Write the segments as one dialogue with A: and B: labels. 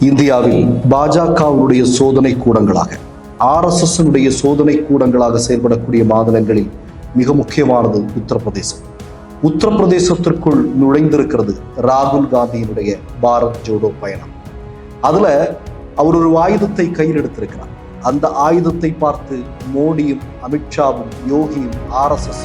A: இந்தியாவில் பாஜகவுடைய சோதனை கூடங்களாக ஆர்எஸ்எஸ்னுடைய சோதனை கூடங்களாக செயல்படக்கூடிய மாநிலங்களில் மிக முக்கியமானது உத்தரப்பிரதேசம். உத்தரப்பிரதேசத்திற்குள் நுழைந்திருக்கிறது ராகுல் காந்தியினுடைய பாரத் ஜோடோ பயணம். அதுல அவர் ஒரு ஆயுதத்தை கையில் எடுத்திருக்கிறார். அந்த ஆயுதத்தை பார்த்து மோடியும் அமித்ஷாவும் யோகியும் ஆர்எஸ்எஸ்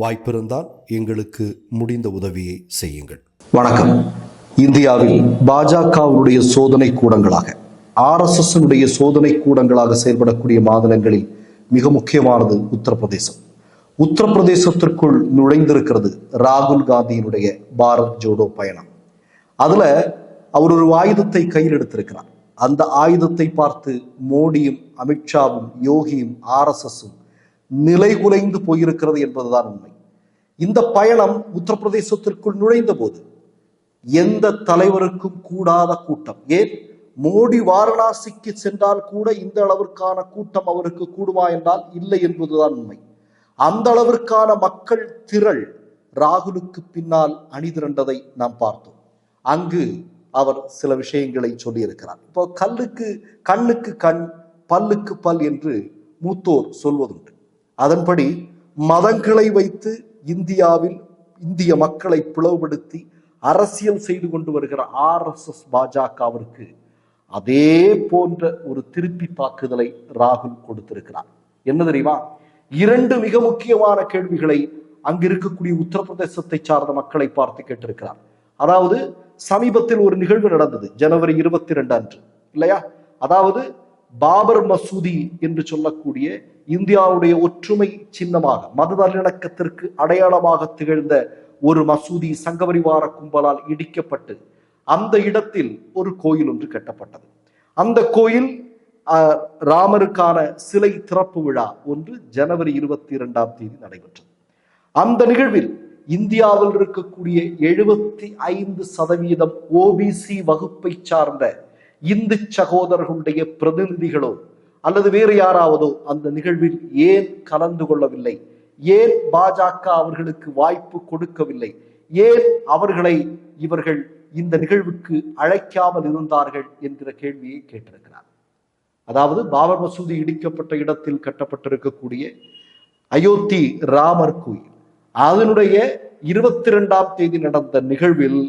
B: வாய்ப்பிருந்தால் எங்களுக்கு முடிந்த உதவியை செய்யுங்கள்.
A: வணக்கம். இந்தியாவில் பாஜகவுடைய சோதனை கூடங்களாக ஆர்எஸ்எஸ்னுடைய சோதனை கூடங்களாக செயல்படக்கூடிய மாநிலங்களில் மிக முக்கியமானது உத்தரப்பிரதேசம். உத்தரப்பிரதேசத்திற்குள் நுழைந்திருக்கிறது ராகுல் காந்தியினுடைய பாரத் ஜோடோ பயணம். அதுல அவர் ஒரு ஆயுதத்தை கையில் எடுத்திருக்கிறார். அந்த ஆயுதத்தை பார்த்து மோடியும் அமித்ஷாவும் யோகியும் ஆர்எஸ்எஸும் நிலை குலைந்து போயிருக்கிறது என்பதுதான் உண்மை. இந்த பயணம் உத்தரப்பிரதேசத்திற்குள் நுழைந்த போது எந்த தலைவருக்கும் கூடாத கூட்டம். ஏன்? மோடி வாரணாசிக்கு சென்றால் கூட இந்த அளவிற்கான கூட்டம் அவருக்கு கூடுமா என்றால் இல்லை என்பதுதான் உண்மை. அந்த அளவிற்கான மக்கள் திரள் ராகுலுக்கு பின்னால் அணிதிரண்டதை நாம் பார்த்தோம். அங்கு அவர் சில விஷயங்களை சொல்லியிருக்கிறார். இப்போ கல்லுக்கு கண்ணுக்கு கண் பல்லுக்கு பல் என்று மூத்தோர் சொல்வதுண்டு. அதன்படி மதங்களை வைத்து இந்தியாவில் இந்திய மக்களை பிளவுபடுத்தி அரசியல் செய்து கொண்டு வருகிற ஆர்எஸ்எஸ் பாஜகவிற்கு அதே போன்ற ஒரு திருப்பி தாக்குதலை ராகுல் கொடுத்திருக்கிறார். என்ன தெரியுமா? இரண்டு மிக முக்கியமான கேள்விகளை அங்கு இருக்கக்கூடிய உத்தரப்பிரதேசத்தை சார்ந்த மக்களை பார்த்து கேட்டிருக்கிறார். அதாவது சமீபத்தில் ஒரு நிகழ்வு நடந்தது ஜனவரி இருபத்தி ரெண்டு அன்று இல்லையா? அதாவது பாபர் மசூதி என்று சொல்லக்கூடிய இந்தியாவுடைய ஒற்றுமை சின்னமாக மத நல்லிணக்கத்திற்கு அடையாளமாக திகழ்ந்த ஒரு மசூதி சங்கபரிவார கும்பலால் இடிக்கப்பட்டு அந்த இடத்தில் ஒரு கோயில் ஒன்று கட்டப்பட்டது. அந்த கோயில் ராமருக்கான சிலை திறப்பு விழா ஒன்று ஜனவரி இருபத்தி இரண்டாம் தேதி நடைபெற்றது. அந்த நிகழ்வில் இந்தியாவில் இருக்கக்கூடிய எழுபத்தி ஐந்து சதவீதம் ஓபிசி வகுப்பை சார்ந்த இந்து சகோதரர்களுடைய பிரதிநிதிகளோ அல்லது வேறு யாராவதோ அந்த நிகழ்வில் ஏன் கலந்து கொள்ளவில்லை? ஏன் பாஜக அவர்களுக்கு வாய்ப்பு கொடுக்கவில்லை? ஏன் அவர்களை இவர்கள் இந்த நிகழ்வுக்கு அழைக்காமல் இருந்தார்கள் என்கிற கேள்வியை கேட்டிருக்கிறார். அதாவது பாபர் மசூதி இடிக்கப்பட்ட இடத்தில் கட்டப்பட்டிருக்கக்கூடிய அயோத்தி ராமர் கோயில். அதனுடைய இருபத்தி ரெண்டாம் தேதி நடந்த நிகழ்வில்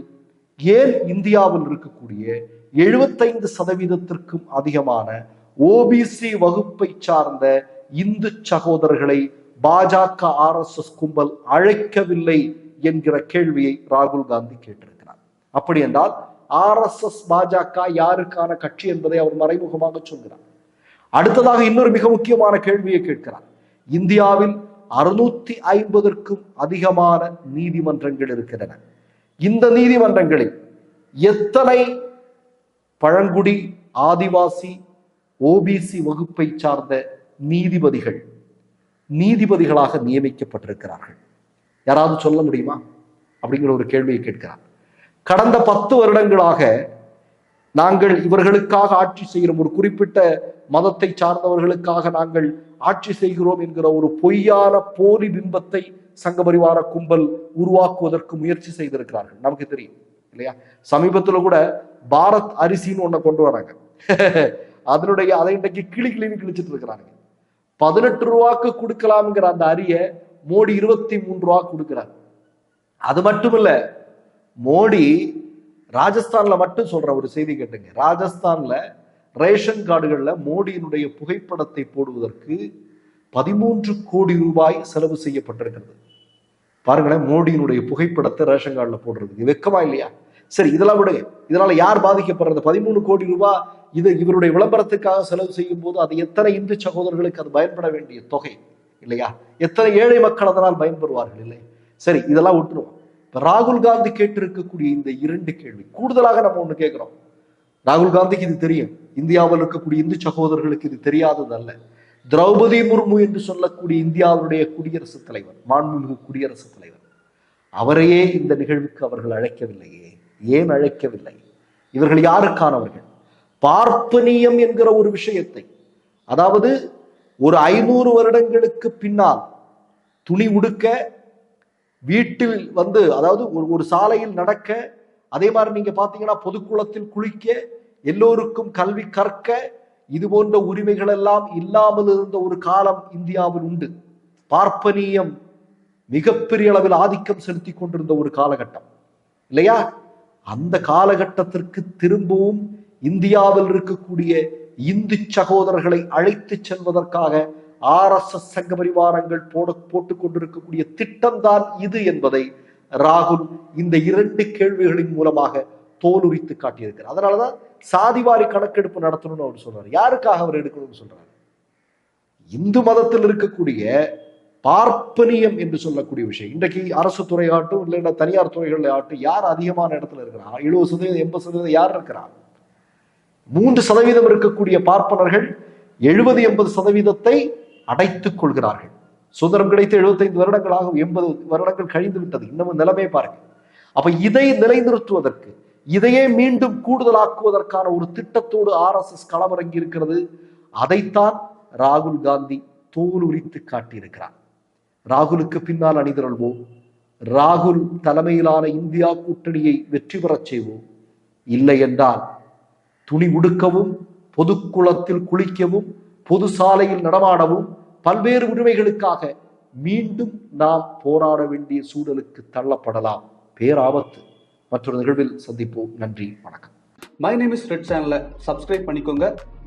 A: ஏன் இந்தியாவில் இருக்கக்கூடிய எழுபத்தைந்து சதவீதத்திற்கும் அதிகமான ஓபிசி வகுப்பை சார்ந்த இந்து சகோதரர்களை பாஜக ஆர்எஸ்எஸ் கும்பல் அழைக்கவில்லை என்கிற கேள்வியை ராகுல் காந்தி கேட்டிருக்கிறார். அப்படி என்றால் ஆர்எஸ்எஸ் பாஜக யாருக்கான கட்சி என்பதை அவர் மறைமுகமாக சொல்கிறார். அடுத்ததாக இன்னொரு மிக முக்கியமான கேள்வியை கேட்கிறார். இந்தியாவில் அறுநூத்தி ஐம்பதற்கும் அதிகமான நீதிமன்றங்கள் இருக்கின்றன. இந்த நீதிமன்றங்களில் எத்தனை பழங்குடி ஆதிவாசி ஓபிசி வகுப்பை சார்ந்த நீதிபதிகள் நீதிபதிகளாக நியமிக்கப்பட்டிருக்கிறார்கள். யாராவது சொல்ல முடியுமா? அப்படிங்கிற ஒரு கேள்வியை கேட்கிறார். கடந்த பத்து வருடங்களாக நாங்கள் இவர்களுக்காக ஆட்சி செய்கிறோம். ஒரு குறிப்பிட்ட மதத்தை சார்ந்தவர்களுக்காக நாங்கள் ஆட்சி செய்கிறோம் என்கிற ஒரு பொய்யான போலி பிம்பத்தை சங்கபரிவார கும்பல் உருவாக்குவதற்கு முயற்சி செய்திருக்கிறார்கள். நமக்கு தெரியும். இல்லையா? சமீபத்துல கூட பாரத் அரிசின்னு ஒண்ண கொண்டு வராங்க. அதனுடைய அதை இன்றைக்கு கிளி கிளின்னு கிழிச்சிட்டு இருக்கிறாங்க பதினெட்டு ரூபாக்கு கொடுக்கலாம்ங்கிற அந்த அரிய மோடி இருபத்தி மூன்று ரூபா கொடுக்கிறார். அது மட்டும் இல்ல மோடி ராஜஸ்தான்ல மட்டும் சொல்ற ஒரு செய்தி கேட்டுங்க. ராஜஸ்தான்ல ரேஷன் கார்டுகள்ல மோடியினுடைய புகைப்படத்தை போடுவதற்கு பதிமூன்று கோடி ரூபாய் செலவு செய்யப்பட்டிருக்கிறது. பாருங்களேன் மோடியினுடைய புகைப்படத்தை ரேஷன் கார்டுல போடுறது. வெக்கமா இல்லையா? சரி இதெல்லாம் விடுங்க. இதனால யார் பாதிக்கப்படுறது? பதிமூணு கோடி ரூபாய் இது இவருடைய விளம்பரத்துக்காக செலவு செய்யும் போது அது எத்தனை இந்து சகோதரர்களுக்கு அது பயன்பட வேண்டிய தொகை இல்லையா? எத்தனை ஏழை மக்கள் அதனால் பயன்பெறுவார்கள் இல்லை? சரி இதெல்லாம் விட்டுருவோம். இப்ப ராகுல் காந்தி கேட்டிருக்கக்கூடிய இந்த இரண்டு கேள்வி கூடுதலாக நம்ம ஒண்ணு கேட்கிறோம். ராகுல் காந்திக்கு இது தெரியும். இந்தியாவில் இருக்கக்கூடிய இந்து சகோதரர்களுக்கு இது தெரியாதது அல்ல. திரௌபதி முர்மு என்று சொல்லக்கூடிய இந்தியாவுடைய குடியரசுத் தலைவர் மாண்புமிகு குடியரசுத் தலைவர் அவரையே இந்த நிகழ்வுக்கு அவர்கள் அழைக்கவில்லையே. ஏன் அழைக்கவில்லை? இவர்கள் யாருக்கானவர்கள்? பார்ப்பனியம் என்கிற ஒரு விஷயத்தை அதாவது ஒரு ஐநூறு வருடங்களுக்கு பின்னால் துணி உடுக்க வீட்டில் வந்து அதாவது ஒரு ஒரு சாலையில் நடக்க அதே மாதிரி நீங்க பாத்தீங்கன்னா பொதுக்குளத்தில் குளிக்க எல்லோருக்கும் கல்வி கற்க இது போன்ற உரிமைகள் எல்லாம் இல்லாமல் இருந்த ஒரு காலம் இந்தியாவில் உண்டு. பார்ப்பனியம் மிகப்பெரிய அளவில் ஆதிக்கம் செலுத்தி கொண்டிருந்த ஒரு காலகட்டம். இல்லையா? அந்த காலகட்டத்திற்கு திரும்பவும் இந்தியாவில் இருக்கக்கூடிய இந்து சகோதரர்களை அழைத்து செல்வதற்காக ஆர் எஸ் எஸ் சங்க பரிவாரங்கள் போட போட்டுக் கொண்டிருக்கக்கூடிய திட்டம்தான் இது என்பதை ராகுல் இந்த இரண்டு கேள்விகளின் மூலமாக தோலுரித்து காட்டியிருக்கிறார். அதனாலதான் சாதிவாரி கணக்கெடுப்பு நடத்தணும்னு அவர் சொல்றாரு. யாருக்காக அவர் எடுக்கணும்னு சொல்றாரு? இந்து மதத்தில் இருக்கக்கூடிய பார்ப்பனியம் என்று சொல்லக்கூடிய விஷயம். இன்றைக்கு அரசு துறை ஆட்டும் இல்லைன்னா தனியார் துறைகளில் ஆட்டும் யார் அதிகமான இடத்துல இருக்கிறா எழுபது சதவீதம் எண்பது சதவீதம் யார் இருக்கிறா மூன்று சதவீதம் இருக்கக்கூடிய பார்ப்பனர்கள் எழுபது எண்பது சதவீதத்தை அடைத்துக் கொள்கிறார்கள். சுதந்திரம் கிடைத்து 75 வருடங்களாக எண்பது வருடங்கள் கழிந்து விட்டது. இன்னமும் நிலைமை பாருங்க. அப்ப இதை நிலைநிறுத்துவதற்கு இதையே மீண்டும் கூடுதலாக்குவதற்கான ஒரு திட்டத்தோடு ஆர் எஸ் எஸ் களமிறங்கி இருக்கிறது அதைத்தான் ராகுல் காந்தி தோல் உரித்து காட்டியிருக்கிறார். ராகுலுக்கு பின்னால் அணிதிரள்வோம். ராகுல் தலைமையிலான இந்தியா கூட்டணியை வெற்றி பெறச் செய்வோம். இல்லை என்றால் துணி உடுக்கவும் பொதுக்குளத்தில் குளிக்கவும் பொது சாலையில் நடமாடவும் பல்வேறு உரிமைகளுக்காக மீண்டும் நாம் போராட வேண்டிய சூழலுக்கு தள்ளப்படலாம். பேராபத்து. மற்றொரு நிகழ்வில் சந்திப்போம். நன்றி. வணக்கம்.
C: மை நேம் இஸ் ரெட் சேனலை சப்ஸ்கிரைப் பண்ணிக்கோங்க.